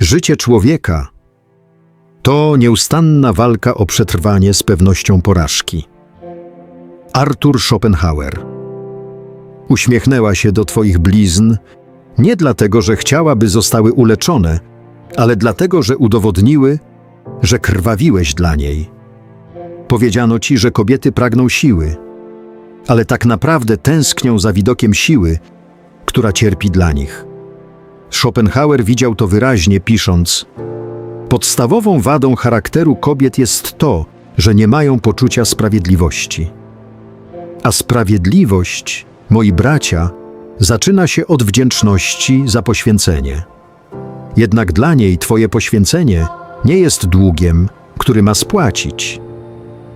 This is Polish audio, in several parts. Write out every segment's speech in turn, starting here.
Życie człowieka to nieustanna walka o przetrwanie z pewnością porażki. Arthur Schopenhauer uśmiechnęła się do Twoich blizn nie dlatego, że chciałaby zostały uleczone, ale dlatego, że udowodniły, że krwawiłeś dla niej. Powiedziano ci, że kobiety pragną siły, ale tak naprawdę tęsknią za widokiem siły, która cierpi dla nich. Schopenhauer widział to wyraźnie, pisząc: Podstawową wadą charakteru kobiet jest to, że nie mają poczucia sprawiedliwości. A sprawiedliwość, moi bracia, zaczyna się od wdzięczności za poświęcenie. Jednak dla niej Twoje poświęcenie nie jest długiem, który ma spłacić.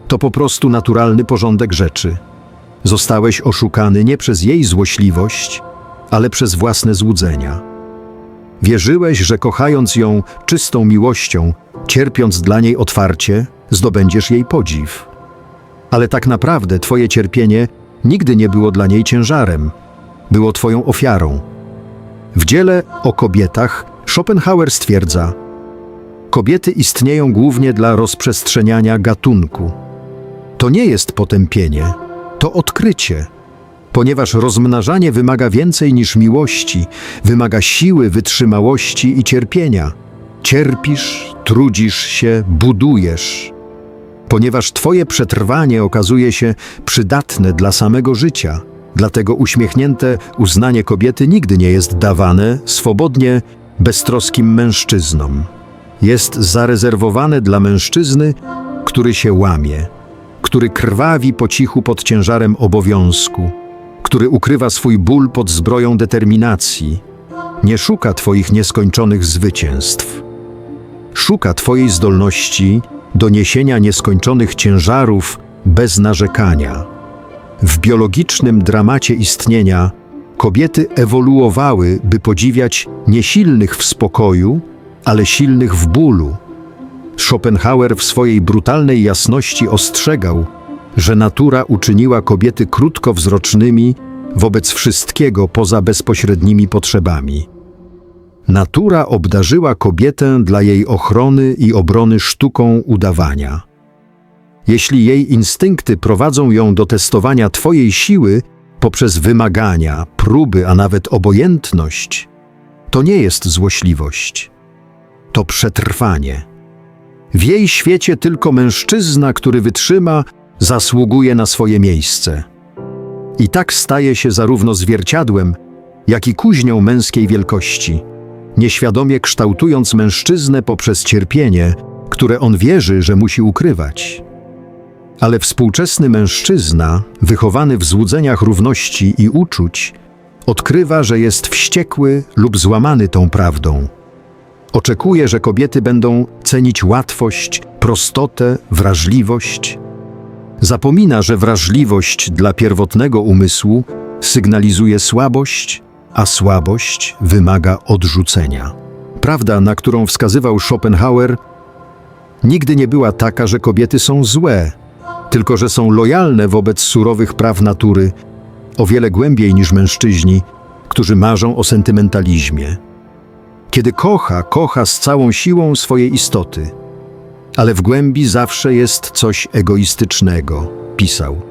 To po prostu naturalny porządek rzeczy. Zostałeś oszukany nie przez jej złośliwość, ale przez własne złudzenia. Wierzyłeś, że kochając ją czystą miłością, cierpiąc dla niej otwarcie, zdobędziesz jej podziw. Ale tak naprawdę Twoje cierpienie nigdy nie było dla niej ciężarem, było Twoją ofiarą. W dziele o kobietach Schopenhauer stwierdza: Kobiety istnieją głównie dla rozprzestrzeniania gatunku. To nie jest potępienie, to odkrycie ponieważ rozmnażanie wymaga więcej niż miłości, wymaga siły, wytrzymałości i cierpienia. Cierpisz, trudzisz się, budujesz. Ponieważ Twoje przetrwanie okazuje się przydatne dla samego życia, dlatego uśmiechnięte uznanie kobiety nigdy nie jest dawane swobodnie beztroskim mężczyznom. Jest zarezerwowane dla mężczyzny, który się łamie, który krwawi po cichu pod ciężarem obowiązku który ukrywa swój ból pod zbroją determinacji, nie szuka Twoich nieskończonych zwycięstw. Szuka Twojej zdolności do niesienia nieskończonych ciężarów bez narzekania. W biologicznym dramacie istnienia kobiety ewoluowały, by podziwiać nie silnych w spokoju, ale silnych w bólu. Schopenhauer w swojej brutalnej jasności ostrzegał, że natura uczyniła kobiety krótkowzrocznymi wobec wszystkiego poza bezpośrednimi potrzebami. Natura obdarzyła kobietę dla jej ochrony i obrony sztuką udawania. Jeśli jej instynkty prowadzą ją do testowania Twojej siły poprzez wymagania, próby, a nawet obojętność, to nie jest złośliwość. To przetrwanie. W jej świecie tylko mężczyzna, który wytrzyma, zasługuje na swoje miejsce. I tak staje się zarówno zwierciadłem, jak i kuźnią męskiej wielkości, nieświadomie kształtując mężczyznę poprzez cierpienie, które on wierzy, że musi ukrywać. Ale współczesny mężczyzna, wychowany w złudzeniach równości i uczuć, odkrywa, że jest wściekły lub złamany tą prawdą. Oczekuje, że kobiety będą cenić łatwość, prostotę, wrażliwość, Zapomina, że wrażliwość dla pierwotnego umysłu sygnalizuje słabość, a słabość wymaga odrzucenia. Prawda, na którą wskazywał Schopenhauer, nigdy nie była taka, że kobiety są złe, tylko że są lojalne wobec surowych praw natury, o wiele głębiej niż mężczyźni, którzy marzą o sentymentalizmie. Kiedy kocha, kocha z całą siłą swojej istoty – ale w głębi zawsze jest coś egoistycznego, pisał.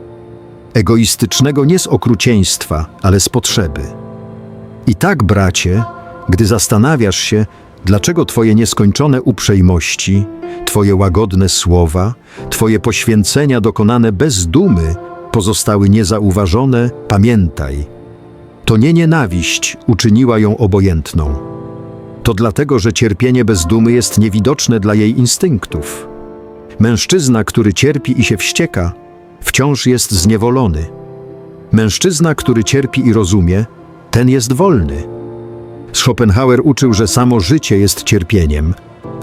Egoistycznego nie z okrucieństwa, ale z potrzeby. I tak, bracie, gdy zastanawiasz się, dlaczego Twoje nieskończone uprzejmości, Twoje łagodne słowa, Twoje poświęcenia dokonane bez dumy pozostały niezauważone, pamiętaj. To nie nienawiść uczyniła ją obojętną to dlatego, że cierpienie bez dumy jest niewidoczne dla jej instynktów. Mężczyzna, który cierpi i się wścieka, wciąż jest zniewolony. Mężczyzna, który cierpi i rozumie, ten jest wolny. Schopenhauer uczył, że samo życie jest cierpieniem,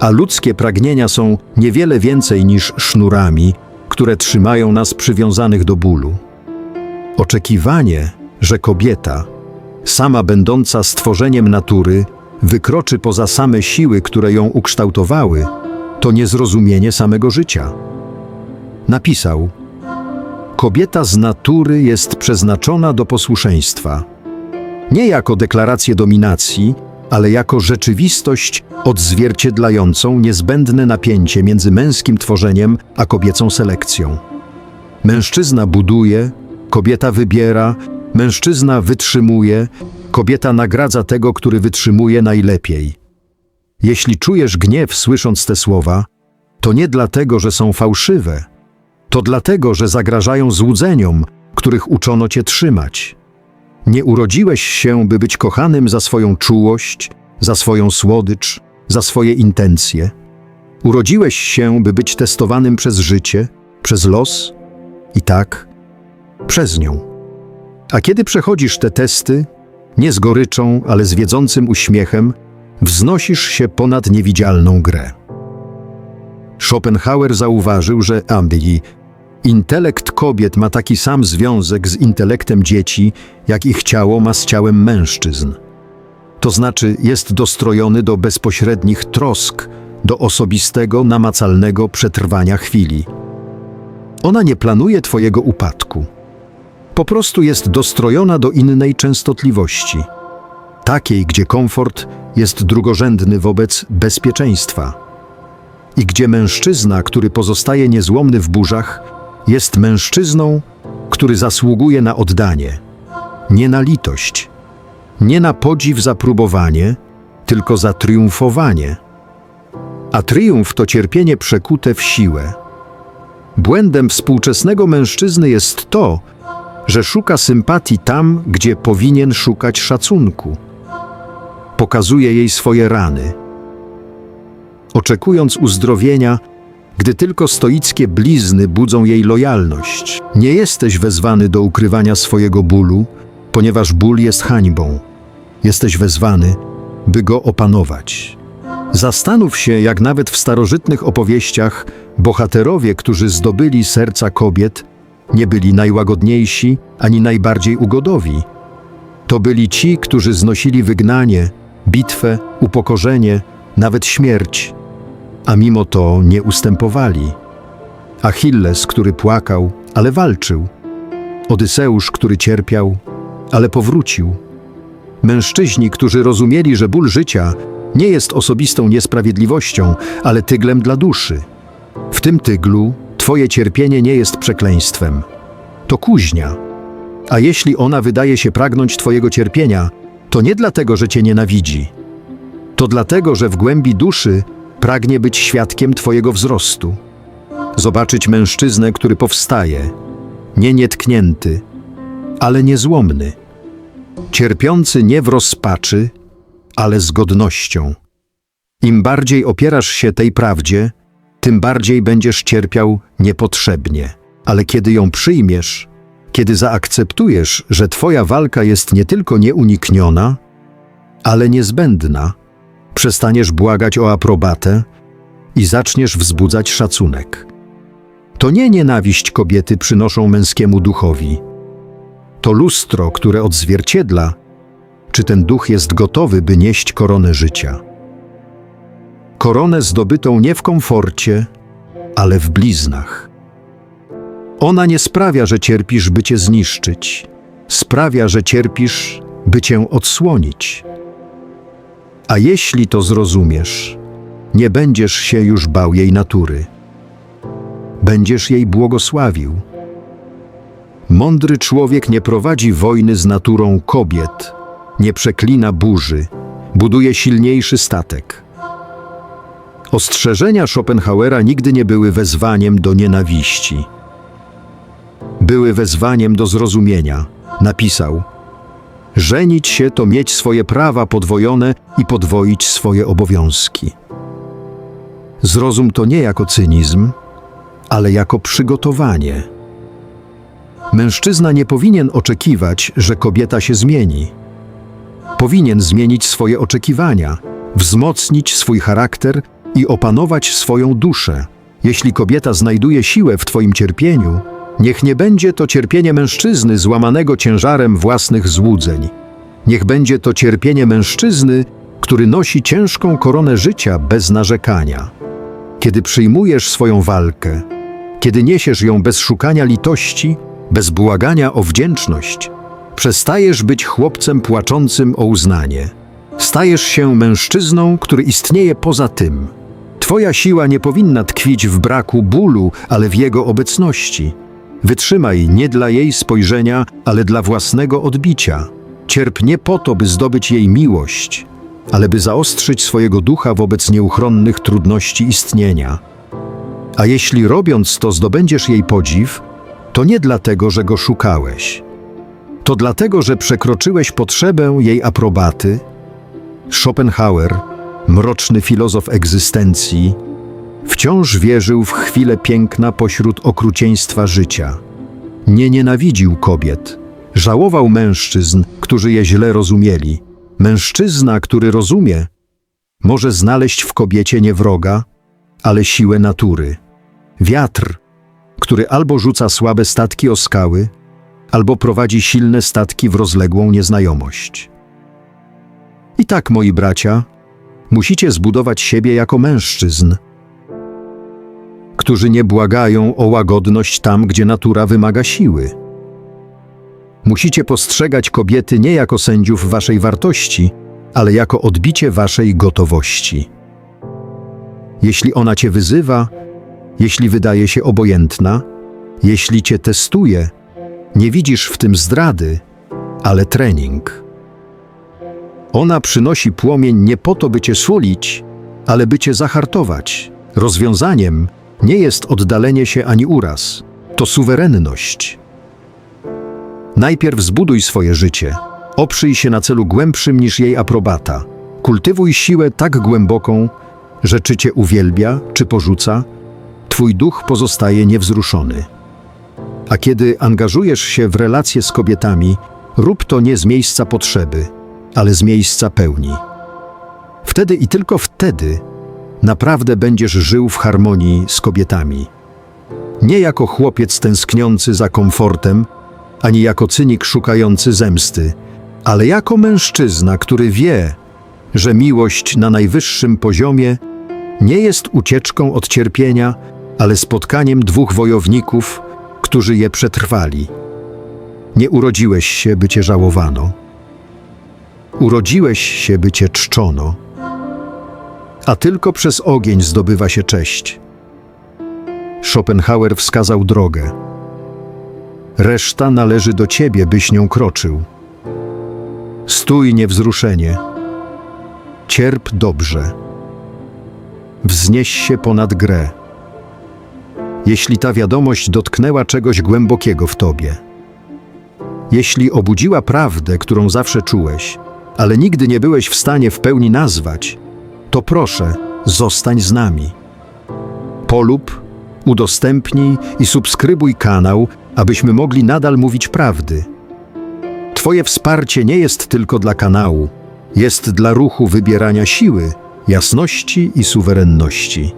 a ludzkie pragnienia są niewiele więcej niż sznurami, które trzymają nas przywiązanych do bólu. Oczekiwanie, że kobieta, sama będąca stworzeniem natury, wykroczy poza same siły, które ją ukształtowały, to niezrozumienie samego życia. Napisał: Kobieta z natury jest przeznaczona do posłuszeństwa. Nie jako deklarację dominacji, ale jako rzeczywistość odzwierciedlającą niezbędne napięcie między męskim tworzeniem a kobiecą selekcją. Mężczyzna buduje, kobieta wybiera, mężczyzna wytrzymuje, kobieta nagradza tego, który wytrzymuje najlepiej. Jeśli czujesz gniew słysząc te słowa, to nie dlatego, że są fałszywe, to dlatego, że zagrażają złudzeniom, których uczono cię trzymać. Nie urodziłeś się, by być kochanym za swoją czułość, za swoją słodycz, za swoje intencje. Urodziłeś się, by być testowanym przez życie, przez los i tak, przez nią. A kiedy przechodzisz te testy, nie z goryczą, ale z wiedzącym uśmiechem, wznosisz się ponad niewidzialną grę. Schopenhauer zauważył, że ambii, intelekt kobiet ma taki sam związek z intelektem dzieci, jak ich ciało ma z ciałem mężczyzn. To znaczy jest dostrojony do bezpośrednich trosk, do osobistego, namacalnego przetrwania chwili. Ona nie planuje Twojego upadku. Po prostu jest dostrojona do innej częstotliwości, takiej, gdzie komfort jest drugorzędny wobec bezpieczeństwa i gdzie mężczyzna, który pozostaje niezłomny w burzach, jest mężczyzną, który zasługuje na oddanie, nie na litość, nie na podziw za próbowanie, tylko za triumfowanie. A triumf to cierpienie przekute w siłę. Błędem współczesnego mężczyzny jest to, że szuka sympatii tam, gdzie powinien szukać szacunku. Pokazuje jej swoje rany. Oczekując uzdrowienia, gdy tylko stoickie blizny budzą jej lojalność. Nie jesteś wezwany do ukrywania swojego bólu, ponieważ ból jest hańbą. Jesteś wezwany, by go opanować. Zastanów się, jak nawet w starożytnych opowieściach bohaterowie, którzy zdobyli serca kobiet, nie byli najłagodniejsi ani najbardziej ugodowi. To byli ci, którzy znosili wygnanie, bitwę, upokorzenie, nawet śmierć, a mimo to nie ustępowali. Achilles, który płakał, ale walczył. Odyseusz, który cierpiał, ale powrócił. Mężczyźni, którzy rozumieli, że ból życia nie jest osobistą niesprawiedliwością, ale tyglem dla duszy. W tym tyglu Twoje cierpienie nie jest przekleństwem. To kuźnia. A jeśli ona wydaje się pragnąć Twojego cierpienia, to nie dlatego, że Cię nienawidzi. To dlatego, że w głębi duszy pragnie być świadkiem Twojego wzrostu. Zobaczyć mężczyznę, który powstaje, nie nietknięty, ale niezłomny. Cierpiący nie w rozpaczy, ale z godnością. Im bardziej opierasz się tej prawdzie, tym bardziej będziesz cierpiał niepotrzebnie. Ale kiedy ją przyjmiesz, kiedy zaakceptujesz, że Twoja walka jest nie tylko nieunikniona, ale niezbędna, przestaniesz błagać o aprobatę i zaczniesz wzbudzać szacunek. To nie nienawiść kobiety przynoszą męskiemu duchowi. To lustro, które odzwierciedla, czy ten duch jest gotowy, by nieść koronę życia. Koronę zdobytą nie w komforcie, ale w bliznach. Ona nie sprawia, że cierpisz, by cię zniszczyć. Sprawia, że cierpisz, by cię odsłonić. A jeśli to zrozumiesz, nie będziesz się już bał jej natury. Będziesz jej błogosławił. Mądry człowiek nie prowadzi wojny z naturą kobiet, nie przeklina burzy, buduje silniejszy statek. Ostrzeżenia Schopenhauera nigdy nie były wezwaniem do nienawiści. Były wezwaniem do zrozumienia. Napisał: Żenić się to mieć swoje prawa podwojone i podwoić swoje obowiązki. Zrozum to nie jako cynizm, ale jako przygotowanie. Mężczyzna nie powinien oczekiwać, że kobieta się zmieni. Powinien zmienić swoje oczekiwania, wzmocnić swój charakter i opanować swoją duszę. Jeśli kobieta znajduje siłę w Twoim cierpieniu, niech nie będzie to cierpienie mężczyzny złamanego ciężarem własnych złudzeń. Niech będzie to cierpienie mężczyzny, który nosi ciężką koronę życia bez narzekania. Kiedy przyjmujesz swoją walkę, kiedy niesiesz ją bez szukania litości, bez błagania o wdzięczność, przestajesz być chłopcem płaczącym o uznanie. Stajesz się mężczyzną, który istnieje poza tym. Twoja siła nie powinna tkwić w braku bólu, ale w jego obecności. Wytrzymaj nie dla jej spojrzenia, ale dla własnego odbicia. Cierp nie po to, by zdobyć jej miłość, ale by zaostrzyć swojego ducha wobec nieuchronnych trudności istnienia. A jeśli robiąc to zdobędziesz jej podziw, to nie dlatego, że go szukałeś. To dlatego, że przekroczyłeś potrzebę jej aprobaty. Schopenhauer, mroczny filozof egzystencji, wciąż wierzył w chwilę piękna pośród okrucieństwa życia. Nie nienawidził kobiet, żałował mężczyzn, którzy je źle rozumieli. Mężczyzna, który rozumie, może znaleźć w kobiecie nie wroga, ale siłę natury. Wiatr, który albo rzuca słabe statki o skały, albo prowadzi silne statki w rozległą nieznajomość. I tak, moi bracia, musicie zbudować siebie jako mężczyzn, którzy nie błagają o łagodność tam, gdzie natura wymaga siły. Musicie postrzegać kobiety nie jako sędziów waszej wartości, ale jako odbicie waszej gotowości. Jeśli ona cię wyzywa, jeśli wydaje się obojętna, jeśli cię testuje, nie widzisz w tym zdrady, ale trening. Ona przynosi płomień nie po to, by cię sulić, ale by cię zahartować. Rozwiązaniem nie jest oddalenie się ani uraz, to suwerenność. Najpierw zbuduj swoje życie. Oprzyj się na celu głębszym niż jej aprobata. Kultywuj siłę tak głęboką, że czy cię uwielbia, czy porzuca, twój duch pozostaje niewzruszony. A kiedy angażujesz się w relacje z kobietami, rób to nie z miejsca potrzeby, ale z miejsca pełni. Wtedy i tylko wtedy naprawdę będziesz żył w harmonii z kobietami. Nie jako chłopiec tęskniący za komfortem, ani jako cynik szukający zemsty, ale jako mężczyzna, który wie, że miłość na najwyższym poziomie nie jest ucieczką od cierpienia, ale spotkaniem dwóch wojowników, którzy je przetrwali. Nie urodziłeś się, by cię żałowano. Urodziłeś się, by cię czczono. A tylko przez ogień zdobywa się cześć. Schopenhauer wskazał drogę. Reszta należy do ciebie, byś nią kroczył. Stój niewzruszenie. Cierp dobrze. Wznieś się ponad grę. Jeśli ta wiadomość dotknęła czegoś głębokiego w tobie, jeśli obudziła prawdę, którą zawsze czułeś, ale nigdy nie byłeś w stanie w pełni nazwać, to proszę, zostań z nami. Polub, udostępnij i subskrybuj kanał, abyśmy mogli nadal mówić prawdy. Twoje wsparcie nie jest tylko dla kanału, jest dla ruchu wybierania siły, jasności i suwerenności.